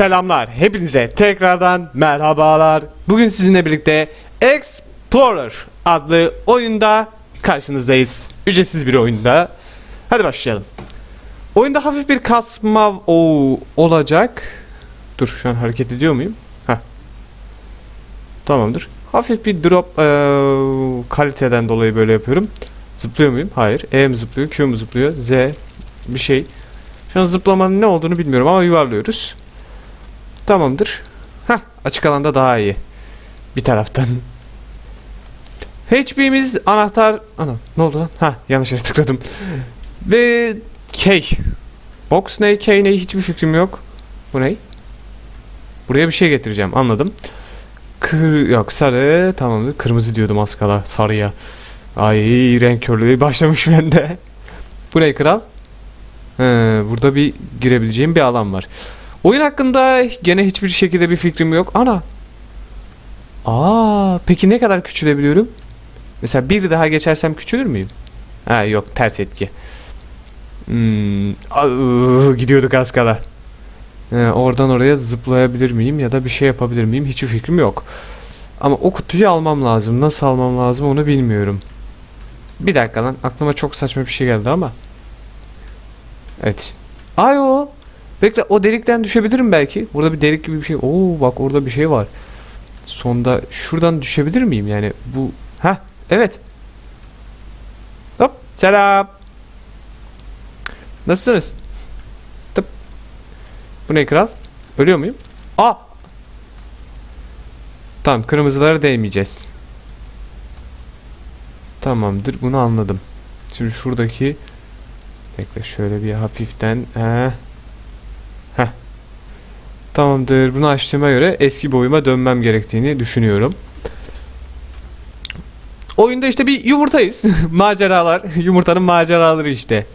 Selamlar. Hepinize tekrardan merhabalar. Bugün sizinle birlikte Explorer adlı oyunda karşınızdayız. Ücretsiz bir oyunda. Hadi başlayalım. Oyunda hafif bir kasma o olacak. Dur şu an hareket ediyor muyum? Heh. Tamamdır. Hafif bir drop eee, kaliteden dolayı böyle yapıyorum. Zıplıyor muyum? Hayır. E mi zıplıyor? Q mu zıplıyor? Z bir şey. Şu an zıplamanın ne olduğunu bilmiyorum ama yuvarlıyoruz. Tamamdır. Heh, açık alanda daha iyi. Bir taraftan. HP'miz anahtar... Ana ne oldu lan? Ha yanlış yere tıkladım. Ve K. Box ne? K ne? Hiçbir fikrim yok. Bu ne? Buraya bir şey getireceğim. Anladım. Kır... Yok sarı. Tamamdır. Kırmızı diyordum az kala. Sarıya. Ay renk körlüğü başlamış bende. Bu ne kral? He, burada bir girebileceğim bir alan var. Oyun hakkında gene hiçbir şekilde bir fikrim yok. Ana. Aa, peki ne kadar küçülebiliyorum? Mesela bir daha geçersem küçülür müyüm? Ha yok ters etki. Hmm, aa, gidiyorduk az kala. Ee, oradan oraya zıplayabilir miyim ya da bir şey yapabilir miyim? Hiçbir fikrim yok. Ama o kutuyu almam lazım. Nasıl almam lazım onu bilmiyorum. Bir dakika lan aklıma çok saçma bir şey geldi ama. Evet. Ay o. Bekle o delikten düşebilirim belki. Burada bir delik gibi bir şey. Oo bak orada bir şey var. Sonda şuradan düşebilir miyim yani bu ha evet. Hop selam. Nasılsınız? Tıp. Bu ne kral? Ölüyor muyum? Aa. Tamam kırmızılara değmeyeceğiz. Tamamdır bunu anladım. Şimdi şuradaki Bekle şöyle bir hafiften Heh. Tamamdır. Bunu açtığıma göre eski boyuma dönmem gerektiğini düşünüyorum. Oyunda işte bir yumurtayız. Maceralar. Yumurtanın maceraları işte.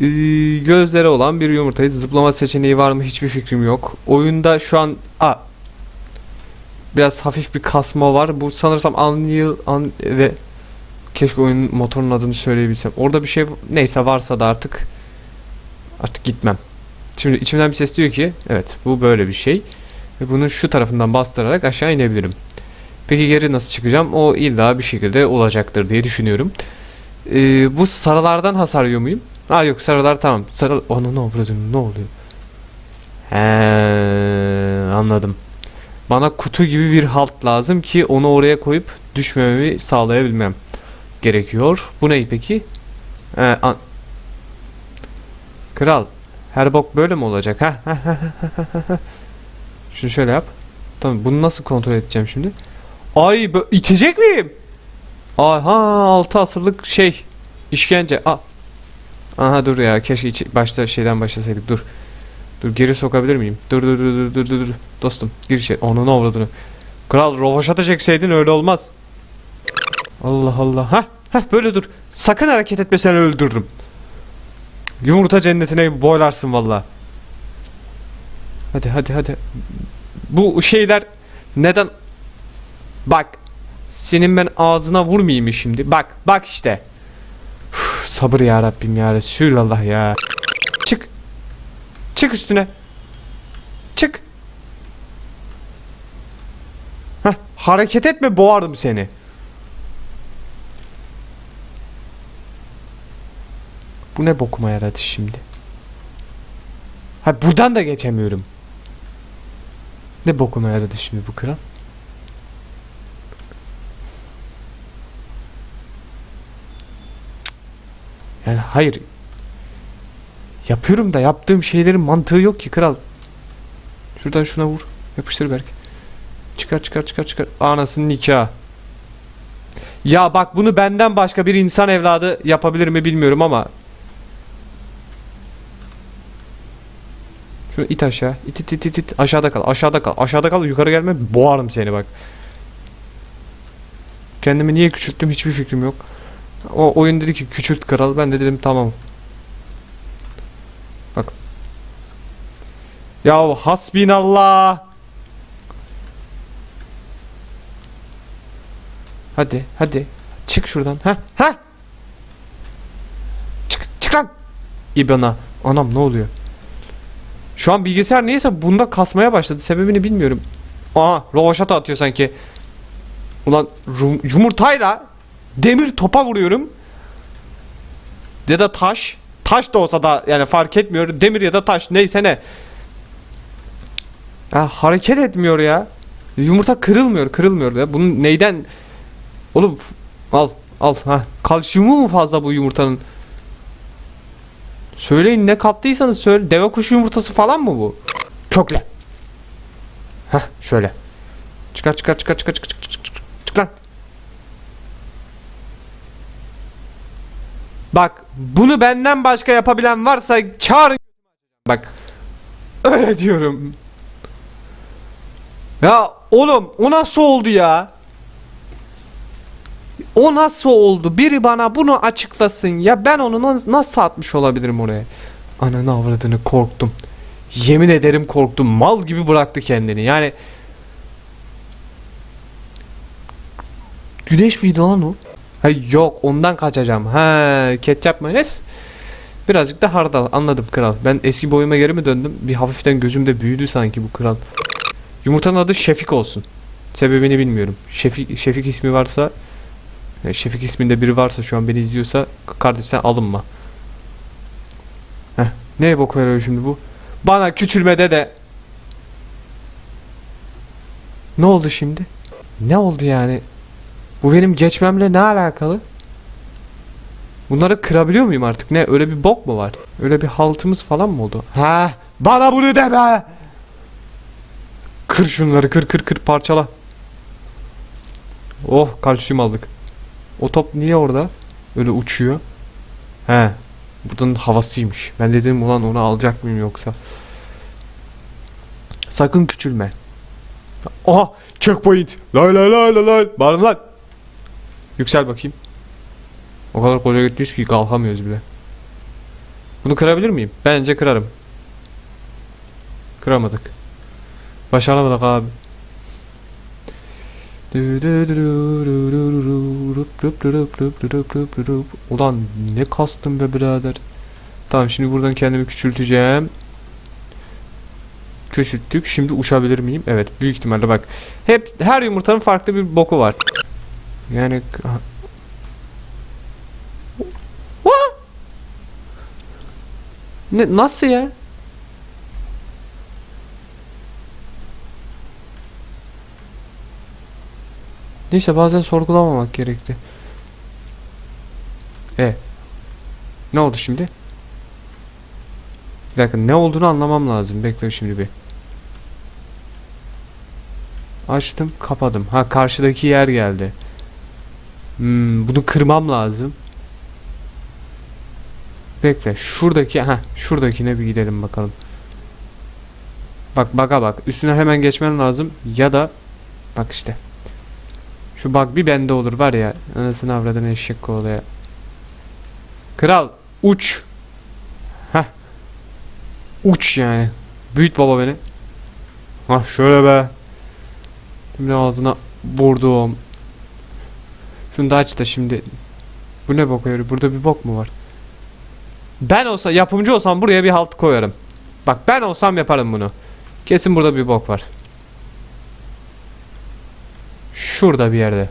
Ee, gözleri olan bir yumurtayız. Zıplama seçeneği var mı hiçbir fikrim yok. Oyunda şu an a biraz hafif bir kasma var. Bu sanırsam Unreal un, ve keşke oyunun motorunun adını söyleyebilsem. Orada bir şey neyse varsa da artık artık gitmem. Şimdi içimden bir ses diyor ki evet bu böyle bir şey. Ve bunun şu tarafından bastırarak aşağı inebilirim. Peki geri nasıl çıkacağım? O illa bir şekilde olacaktır diye düşünüyorum. Ee, bu sarılardan hasar yiyor muyum? Ha yok sarılar tamam. Sarı... Onu ne oluyor? Ne oluyor? He, anladım. Bana kutu gibi bir halt lazım ki onu oraya koyup düşmememi sağlayabilmem gerekiyor. Bu ne peki? Ee, an- Kral, her bok böyle mi olacak? Ha? Şunu şöyle yap. Tamam, bunu nasıl kontrol edeceğim şimdi? Ay, itecek miyim? Aha, 6 asırlık şey, işkence. Aa. Aha dur ya, keşke içi- başta şeyden başlasaydık. Dur. Dur geri sokabilir miyim? Dur dur dur dur dur dur. Dostum, gir içeri. Onun avradını. Kral, rovaşata çekseydin öyle olmaz. Allah Allah. Hah, hah böyle dur. Sakın hareket etme seni öldürürüm. Yumurta cennetine boylarsın valla. Hadi hadi hadi. Bu şeyler neden Bak senin ben ağzına vurmayayım mı şimdi? Bak bak işte. Üf, sabır ya Rabbim ya Resulallah ya. Çık. Çık üstüne. Çık. Hah, hareket etme boğardım seni. Bu ne bokuma yaradı şimdi? Ha buradan da geçemiyorum. Ne bokuma yaradı şimdi bu kral? Yani hayır. Yapıyorum da yaptığım şeylerin mantığı yok ki kral. Şuradan şuna vur. Yapıştır belki. Çıkar çıkar çıkar çıkar. Anasının nikahı. Ya bak bunu benden başka bir insan evladı yapabilir mi bilmiyorum ama Şunu it aşağı. İt it it it it. Aşağıda kal. Aşağıda kal. Aşağıda kal. Yukarı gelme. Boğarım seni bak. Kendimi niye küçülttüm hiçbir fikrim yok. O oyun dedi ki küçült kral. Ben de dedim tamam. Bak. Ya hasbinallah. Hadi hadi. Çık şuradan. Ha ha. Çık çık lan. İbana. Anam ne oluyor? Şu an bilgisayar niyeyse bunda kasmaya başladı. Sebebini bilmiyorum. Aha rovaşata atıyor sanki. Ulan yumurtayla demir topa vuruyorum. Ya da taş. Taş da olsa da yani fark etmiyor. Demir ya da taş neyse ne. Ya hareket etmiyor ya. Yumurta kırılmıyor, kırılmıyor ya. Bunun neyden Oğlum al, al ha. Kalsiyumu mu fazla bu yumurtanın? Söyleyin ne kattıysanız söyle. Deve kuşu yumurtası falan mı bu? Kökle. Heh şöyle. Çıkar çıkar çıkar çıkar çıkar çıkar çıkar. Çık lan. Bak bunu benden başka yapabilen varsa çağırın. Bak. Öyle diyorum. Ya oğlum o nasıl oldu ya? O nasıl oldu? Biri bana bunu açıklasın. Ya ben onu na- nasıl atmış olabilirim oraya? Ananı avradını korktum. Yemin ederim korktum. Mal gibi bıraktı kendini. Yani Güneş miydi lan o? Ha yok ondan kaçacağım. Ha ketçap mayonez. Birazcık da hardal. Anladım kral. Ben eski boyuma geri mi döndüm? Bir hafiften gözümde büyüdü sanki bu kral. Yumurtanın adı Şefik olsun. Sebebini bilmiyorum. Şefik, Şefik ismi varsa e, Şefik isminde biri varsa şu an beni izliyorsa kardeş sen alınma. Heh, neye bok veriyor şimdi bu? Bana küçülmede de Ne oldu şimdi? Ne oldu yani? Bu benim geçmemle ne alakalı? Bunları kırabiliyor muyum artık? Ne öyle bir bok mu var? Öyle bir haltımız falan mı oldu? Ha, bana bunu deme. Kır şunları kır kır kır parçala. Oh kalsiyum aldık. O top niye orada? Öyle uçuyor. He. Buradan havasıymış. Ben dedim ulan onu alacak mıyım yoksa? Sakın küçülme. Aha! Checkpoint! Lay lay lay lay lay! Bağırın lan! Yüksel bakayım. O kadar koca gitmiş ki kalkamıyoruz bile. Bunu kırabilir miyim? Bence kırarım. Kıramadık. Başaramadık abi. Ulan ne kastım be birader. Tamam şimdi buradan kendimi küçülteceğim. Küçülttük. Şimdi uçabilir miyim? Evet büyük ihtimalle bak. Hep her yumurtanın farklı bir boku var. Yani? Ne nasıl ya? Neyse bazen sorgulamamak gerekti. E. Ne oldu şimdi? Bir dakika ne olduğunu anlamam lazım. Bekle şimdi bir. Açtım kapadım. Ha karşıdaki yer geldi. Hmm, bunu kırmam lazım. Bekle şuradaki ha şuradakine bir gidelim bakalım. Bak baka bak üstüne hemen geçmen lazım ya da bak işte. Şu bak bir bende olur var ya anasını avradını eşek kovalaya. Kral uç. Heh. Uç yani. Büyüt baba beni. Hah şöyle be. Şimdi ağzına vurdum. Şunu da aç da şimdi. Bu ne öyle? Burada bir bok mu var? Ben olsa yapımcı olsam buraya bir halt koyarım. Bak ben olsam yaparım bunu. Kesin burada bir bok var. Şurada bir yerde.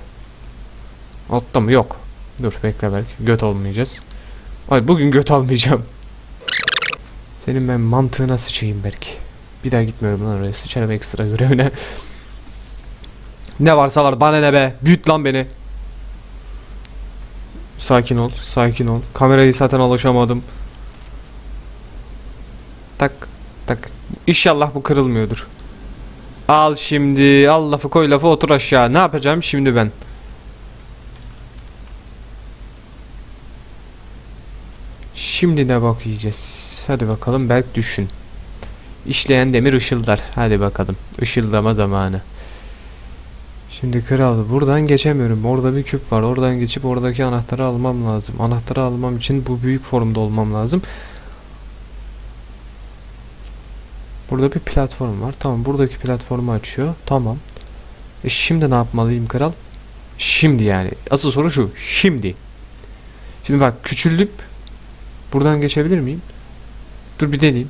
Altta mı? Yok. Dur bekle belki. Göt olmayacağız. Ay bugün göt almayacağım. Senin ben mantığına sıçayım belki. Bir daha gitmiyorum lan oraya. Sıçarım ekstra görevine. ne varsa var. Bana ne be. Büyüt lan beni. Sakin ol. Sakin ol. Kamerayı zaten alışamadım. Tak. Tak. İnşallah bu kırılmıyordur. Al şimdi. Al lafı koy lafı otur aşağı. Ne yapacağım şimdi ben? Şimdi ne bak yiyeceğiz? Hadi bakalım Berk düşün. İşleyen demir ışıldar. Hadi bakalım. Işıldama zamanı. Şimdi kral buradan geçemiyorum. Orada bir küp var. Oradan geçip oradaki anahtarı almam lazım. Anahtarı almam için bu büyük formda olmam lazım. Burada bir platform var. Tamam buradaki platformu açıyor. Tamam. E şimdi ne yapmalıyım kral? Şimdi yani. Asıl soru şu. Şimdi. Şimdi bak küçüldüp buradan geçebilir miyim? Dur bir deneyeyim.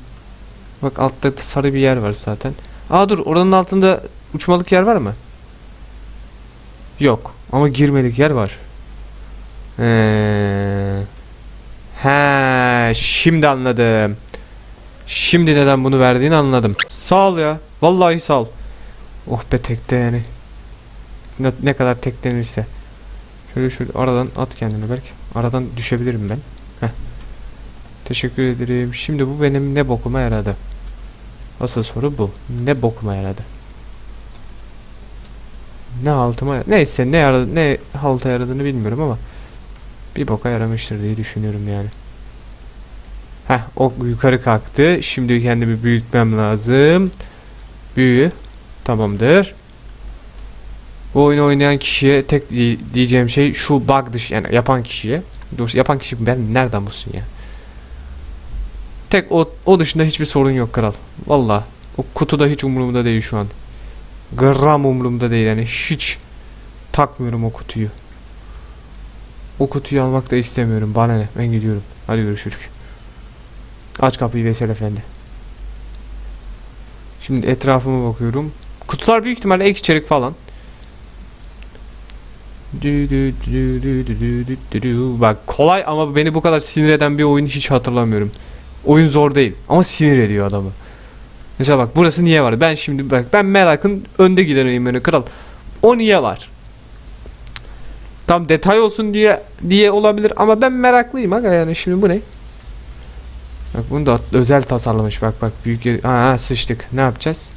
Bak altta sarı bir yer var zaten. Aa dur oranın altında uçmalık yer var mı? Yok. Ama girmelik yer var. Ee... He, şimdi anladım. Şimdi neden bunu verdiğini anladım. Sağ ol ya. Vallahi sağ ol. Oh be tekte yani. Ne, ne kadar teklenirse. Şöyle şöyle aradan at kendini belki. Aradan düşebilirim ben. Heh. Teşekkür ederim. Şimdi bu benim ne bokuma yaradı? Asıl soru bu. Ne bokuma yaradı? Ne altıma neyse ne yaradı ne halta yaradığını bilmiyorum ama bir boka yaramıştır diye düşünüyorum yani. Heh o yukarı kalktı. Şimdi kendimi büyütmem lazım. Büyü. Tamamdır. Bu oyunu oynayan kişiye tek di- diyeceğim şey şu bug dışı yani yapan kişiye. Doğrusu yapan kişi ben nereden bulsun ya? Tek o, o dışında hiçbir sorun yok kral. Valla. O kutuda hiç umurumda değil şu an. Gram umurumda değil yani hiç takmıyorum o kutuyu. O kutuyu almak da istemiyorum. Bana ne? Ben gidiyorum. Hadi görüşürüz. Aç kapıyı Veysel Efendi. Şimdi etrafıma bakıyorum. Kutular büyük ihtimalle ek içerik falan. Bak kolay ama beni bu kadar sinir eden bir oyun hiç hatırlamıyorum. Oyun zor değil ama sinir ediyor adamı. Mesela bak burası niye var? Ben şimdi bak ben merakın önde gideneyim yani kral. O niye var? Tam detay olsun diye diye olabilir ama ben meraklıyım aga yani şimdi bu ne? Bak bunu da özel tasarlamış bak bak büyük yer- ha, sıçtık. Ne yapacağız?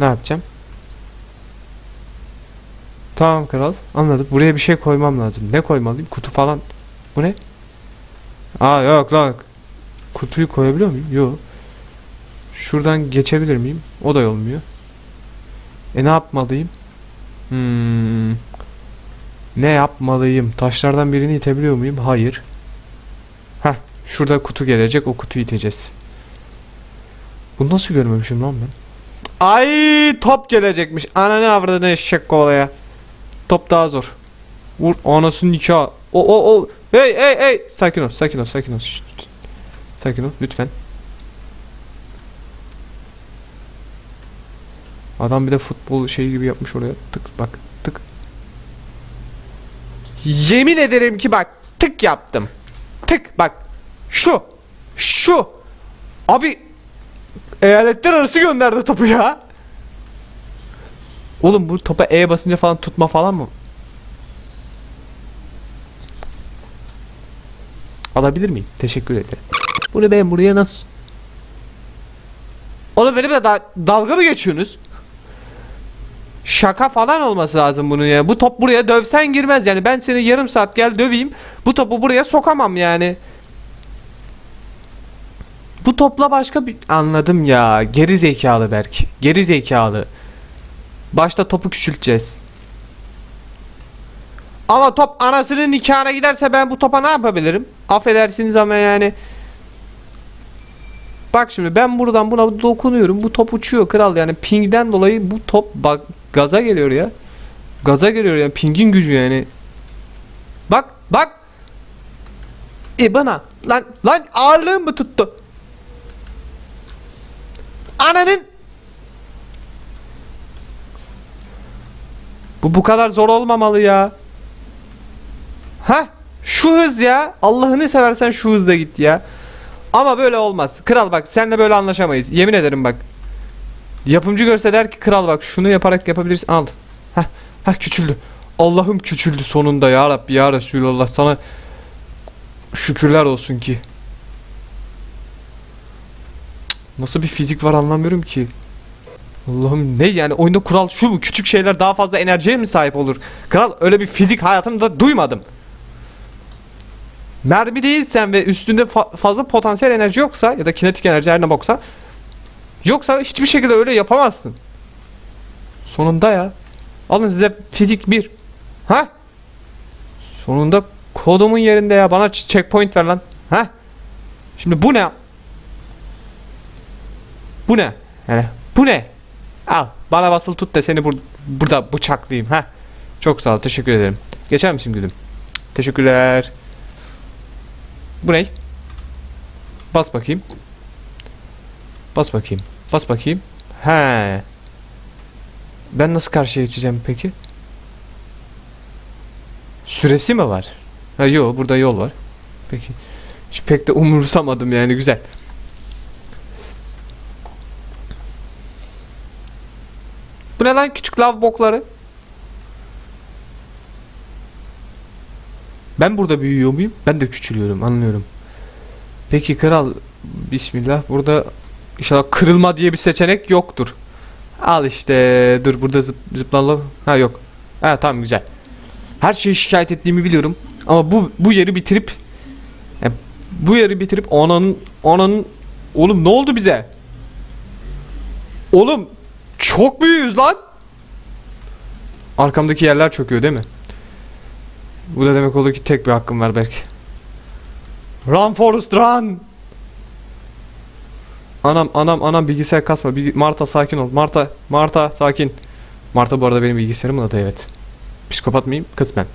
Ne yapacağım? Tamam kral anladım. Buraya bir şey koymam lazım. Ne koymalıyım? Kutu falan. Bu ne? Aa yok lan. Kutuyu koyabiliyor muyum? Yok. Şuradan geçebilir miyim? O da olmuyor. E ne yapmalıyım? Hmm. Ne yapmalıyım? Taşlardan birini itebiliyor muyum? Hayır. Şurada kutu gelecek. O kutuyu iteceğiz. Bunu nasıl görmemişim lan ben? Ay top gelecekmiş. Ananı avradını eşek kovalaya. Top daha zor. Vur anasının nikahı. O o o. Hey hey hey. Sakin ol sakin ol sakin ol. Şşt. Sakin ol lütfen. Adam bir de futbol şeyi gibi yapmış oraya. Tık bak tık. Yemin ederim ki bak tık yaptım. Tık bak. Şu. Şu. Abi eyaletler arası gönderdi topu ya. Oğlum bu topa E basınca falan tutma falan mı? Alabilir miyim? Teşekkür ederim. Bunu ben buraya nasıl... Oğlum benimle da dalga mı geçiyorsunuz? Şaka falan olması lazım bunun ya. Bu top buraya dövsen girmez yani. Ben seni yarım saat gel döveyim. Bu topu buraya sokamam yani. Bu topla başka bir... Anladım ya. Geri zekalı Berk. Geri zekalı. Başta topu küçülteceğiz. Ama top anasının nikahına giderse ben bu topa ne yapabilirim? Affedersiniz ama yani. Bak şimdi ben buradan buna dokunuyorum. Bu top uçuyor kral yani pingden dolayı bu top bak gaza geliyor ya. Gaza geliyor yani pingin gücü yani. Bak bak. E bana lan lan ağırlığım mı tuttu? Ananın Bu bu kadar zor olmamalı ya. Ha? Şu hız ya. Allah'ını seversen şu hızda git ya. Ama böyle olmaz. Kral bak senle böyle anlaşamayız. Yemin ederim bak. Yapımcı görse der ki kral bak şunu yaparak yapabilirsin. Al. Hah. Hah küçüldü. Allah'ım küçüldü sonunda ya Rabbi ya Resulallah sana şükürler olsun ki. Nasıl bir fizik var anlamıyorum ki. Allah'ım ne yani oyunda kural şu mu? Küçük şeyler daha fazla enerjiye mi sahip olur? Kral öyle bir fizik hayatımda duymadım. Mermi değilsen ve üstünde fa- fazla potansiyel enerji yoksa ya da kinetik enerji her ne boksa yoksa hiçbir şekilde öyle yapamazsın. Sonunda ya. Alın size fizik 1. Ha? Sonunda kodumun yerinde ya. Bana ch- checkpoint ver lan. Ha? Şimdi bu ne? Bu ne? Yani bu ne? Al. Bana basılı tut da seni bur- burada bıçaklayayım. Ha? Çok sağ ol. Teşekkür ederim. Geçer misin gülüm? Teşekkürler. Bu ne? Bas bakayım. Bas bakayım. Bas bakayım. He. Ben nasıl karşıya geçeceğim peki? Süresi mi var? Ha yok burada yol var. Peki. Hiç pek de umursamadım yani güzel. Lan küçük lav bokları? Ben burada büyüyor muyum? Ben de küçülüyorum anlıyorum. Peki kral Bismillah burada inşallah kırılma diye bir seçenek yoktur. Al işte dur burada zıp, zıplayalım. Ha yok. Ha tamam güzel. Her şeyi şikayet ettiğimi biliyorum. Ama bu bu yeri bitirip ya, bu yeri bitirip ananın ananın oğlum ne oldu bize? Oğlum çok büyüğüz lan. Arkamdaki yerler çöküyor değil mi? Bu da demek olur ki tek bir hakkım var belki. Run Forrest run. Anam anam anam bilgisayar kasma. Bilgi- Marta sakin ol. Marta Marta sakin. Marta bu arada benim bilgisayarımın adı evet. Psikopat mıyım? Kısmen.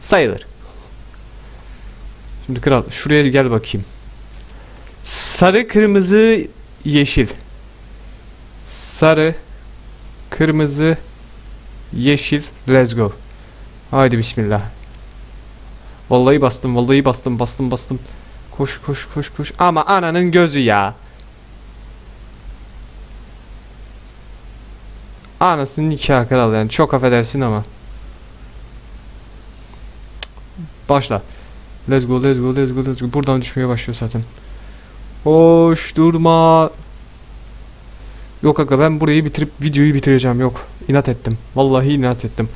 Sayılır. Şimdi kral şuraya gel bakayım. Sarı, kırmızı, yeşil. Sarı, kırmızı, yeşil. Let's go. Haydi bismillah. Vallahi bastım, vallahi bastım, bastım, bastım. Koş, koş, koş, koş. Ama ananın gözü ya. Anasının nikahı kral yani. Çok affedersin ama. Başla. Let's go, let's go, let's go, let's go. Buradan düşmeye başlıyor zaten. Hoş durma. Yok aga ben burayı bitirip videoyu bitireceğim. Yok. İnat ettim. Vallahi inat ettim.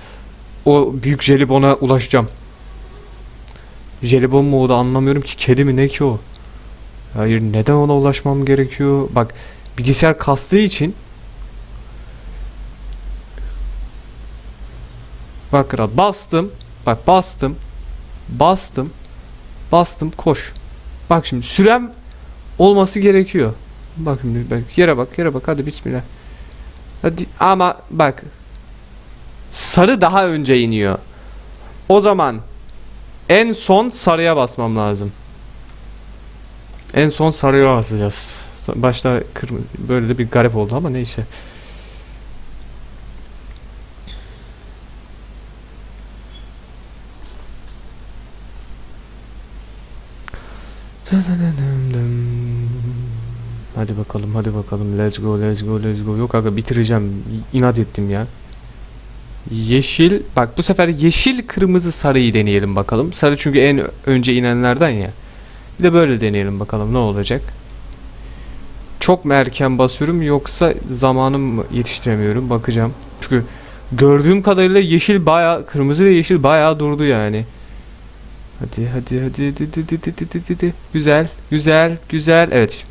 O büyük jelibona ulaşacağım. Jelibon mu o da anlamıyorum ki. Kedi mi ne ki o? Hayır neden ona ulaşmam gerekiyor? Bak bilgisayar kastığı için Bak kral bastım. Bak bastım. Bastım. Bastım koş. Bak şimdi sürem olması gerekiyor. Bak şimdi bak yere bak yere bak hadi bismillah. Hadi ama bak sarı daha önce iniyor. O zaman en son sarıya basmam lazım. En son sarıya basacağız. Başta kırmızı böyle de bir garip oldu ama neyse. Hadi bakalım let's go let's go let's go. Yok aga bitireceğim. İnat ettim ya. Yeşil. Bak bu sefer yeşil kırmızı sarıyı deneyelim bakalım. Sarı çünkü en önce inenlerden ya. Bir de böyle deneyelim bakalım ne olacak. Çok mu erken basıyorum yoksa zamanım mı yetiştiremiyorum bakacağım. Çünkü gördüğüm kadarıyla yeşil baya kırmızı ve yeşil baya durdu yani. Hadi hadi hadi hadi hadi hadi hadi hadi. Güzel güzel güzel. Evet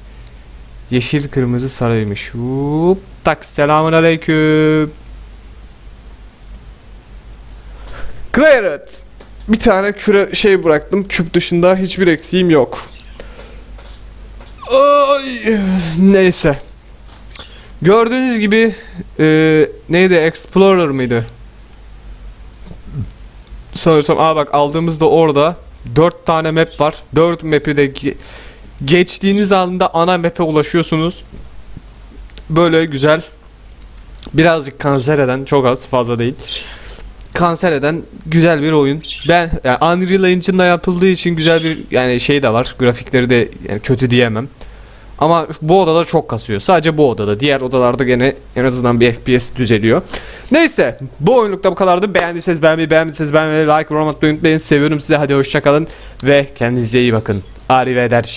Yeşil kırmızı sarıymış Hop tak. Selamun aleyküm Clear it. Bir tane küre şey bıraktım. Küp dışında hiçbir eksiğim yok. Ay, Neyse. Gördüğünüz gibi e, neydi? Explorer mıydı? Sanırsam aa bak aldığımızda orada. 4 tane map var. 4 map'i de geçtiğiniz anda ana map'e ulaşıyorsunuz. Böyle güzel. Birazcık kanser eden, çok az fazla değil. Kanser eden güzel bir oyun. Ben yani Unreal Engine'da yapıldığı için güzel bir yani şey de var. Grafikleri de yani kötü diyemem. Ama bu odada çok kasıyor. Sadece bu odada. Diğer odalarda gene en azından bir FPS düzeliyor. Neyse bu oyunlukta bu kadardı. Beğendiyseniz beğenmeyi, beğenmediyseniz beğenmeyi, like, yorum atmayı unutmayın. Seviyorum sizi. Hadi hoşçakalın ve kendinize iyi bakın. Arrivederci.